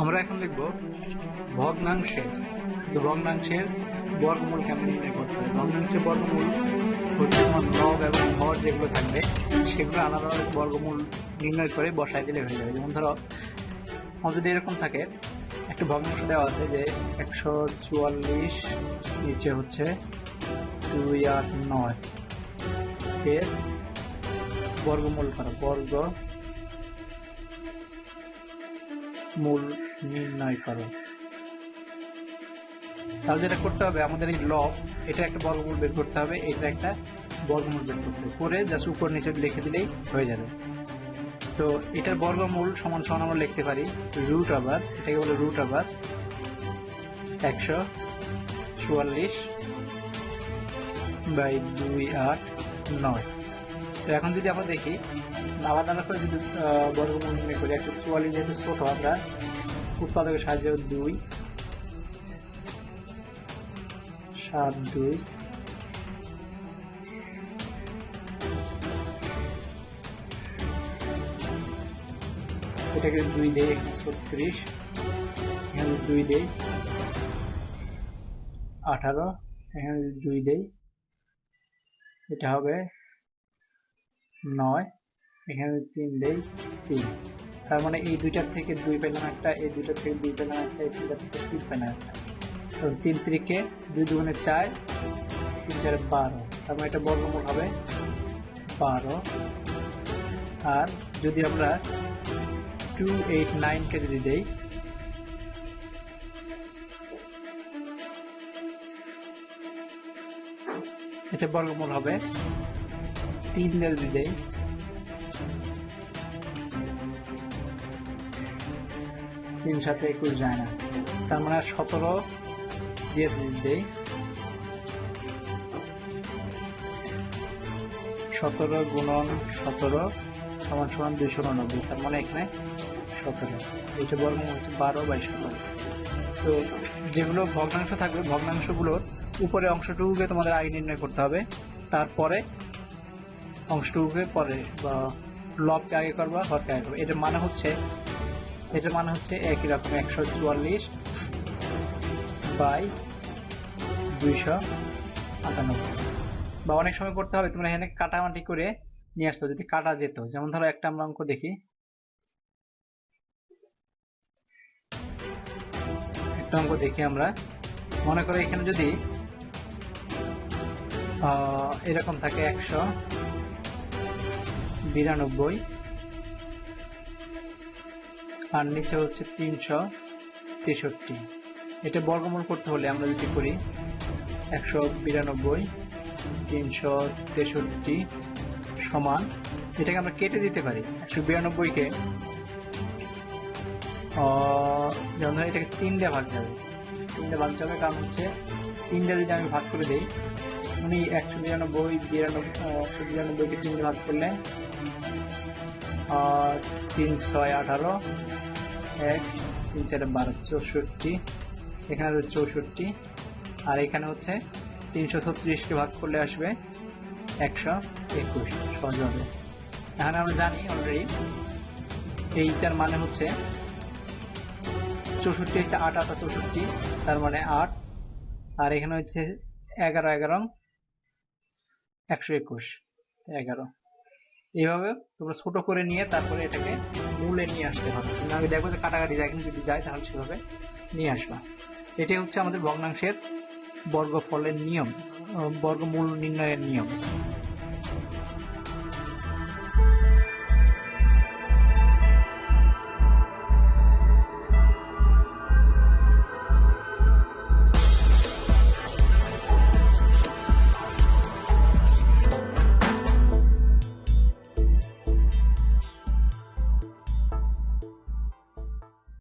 আমরা এখন দেখব ভগ্নাংশের তো ভগ্নাংশের বর্গমূল কেমন নির্ণয় করতে হবে। ভগ্নাংশের বর্গমূল হচ্ছে তোমার লব এবং হর যেগুলো থাকবে, সেগুলো আলাদা আলাদা বর্গমূল নির্ণয় করে বসায় দিলে হয়ে যাবে। যেমন ধরো যদি এরকম থাকে, একটা ভগ্নাংশ দেওয়া আছে যে একশো চুয়াল্লিশ নিচে হচ্ছে দুই আট নয়। এর বর্গমূল করো বর্গ মূল নির্ণয় করো। তাহলে যেটা করতে হবে, আমাদের এই লব এটা একটা বর্গমূল বের করতে হবে, এটা একটা বর্গমূল বের করতে হবে। করে জাস্ট উপর নিচে লিখে দিলেই হয়ে যাবে। তো এটার বর্গমূল সমান সমান আমরা লিখতে পারি রুট আবার এটাকে বলে রুট আবার একশো চুয়াল্লিশ বাই দুই আট নয়। তো এখন যদি আমরা দেখি আলাদা আলাদা করে যদি বর্গমূল নির্ণয় করি একশো চুয়াল্লিশ যেহেতু ছোট আমরা, উৎপাদকের সাহায্যে দুই, সাত দুই, এটাকে দুই এখানে ছত্রিশ, এখানে দুই দেই আঠারো, এখানে দুই দেই এটা হবে নয়, এখানে তিন দেই তিন। তার মানে এই দুইটার থেকে দুই পেলাম একটা, এই দুইটার থেকে দুই পেলাম একটা, এই দুইটার থেকে তিন পেলাম একটা। তো তিন তিরিকে দুই দুগুণে চার, তিন চারে বারো। তার মানে এটা বর্গমূল হবে বারো। আর যদি আমরা টু এইট নাইনকে যদি দেই, এটা বর্গমূল হবে দিয়ে যদি দেই তিন সাথে একুশ যায় না। তার মানে সতেরো দিয়ে সতেরো গুণন সতেরো সমান সমান দুইশো উননব্বই। তার মানে এখানে সতেরো। এটা বর্গমূল হচ্ছে বারো বাই সতেরো। তো যেগুলো ভগ্নাংশ থাকবে, ভগ্নাংশগুলোর উপরে অংশটুকুকে তোমাদের আগে নির্ণয় করতে হবে। তারপরে অংশটুকুকে পরে, বা লবকে আগে করবা হরকে আগে করবা। এটার মানে হচ্ছে, এটার মানে হচ্ছে একই রকম, একশো চুয়াল্লিশ বাই দুইশো আটানব্বই। বা অনেক সময় করতে হবে, তোমরা এখানে কাটামাটি করে নিয়ে আসতো যদি কাটা যেত। যেমন ধরো, একটা আমরা অঙ্ক দেখি। একটা অঙ্ক দেখি আমরা। মনে করো এখানে যদি এরকম থাকে একশো বিরানব্বই। আর নিচে হচ্ছে তিনশো তেষট্টি। এটা বর্গমূল করতে হলে আমরা যদি করি একশো বিরানব্বই তিনশো তেষট্টি সমান, এটাকে আমরা কেটে দিতে পারি। একশো বিরানব্বইকে যেমন ধরো এটাকে তিন দিয়ে ভাগ যাবে তিন দিয়ে ভাগ যাবে কারণ হচ্ছে তিনটা যদি আমি ভাগ করে দিই মানে একশো বিরানব্বই বিরানব্বই একশো বিরানব্বইকে তিন ভাগ করলে আহ, তিন ছয় আঠারো এক তিন চারে বারো চৌষট্টি এখানে হচ্ছে চৌষট্টি আর এখানে হচ্ছে তিনশো ছত্রিশকে ভাগ করলে আসবে একশো একুশ সহজ হবে। এখানে আমরা জানি অলরেডি এইটার মানে হচ্ছে চৌষট্টি হচ্ছে আট আটা চৌষট্টি তার মানে আট আর এখানে হচ্ছে এগারো এগারো একশো একুশ, এগারো। এইভাবে তোমরা ছোট করে নিয়ে তারপরে এটাকে মূলে নিয়ে আসতে হবে। আমি দেখব যে কাটাকাটি যায় যদি যায় তাহলে সেভাবে নিয়ে আসবা। এটাই হচ্ছে আমাদের ভগ্নাংশের বর্গফলের নিয়ম বর্গমূল নির্ণয়ের নিয়ম।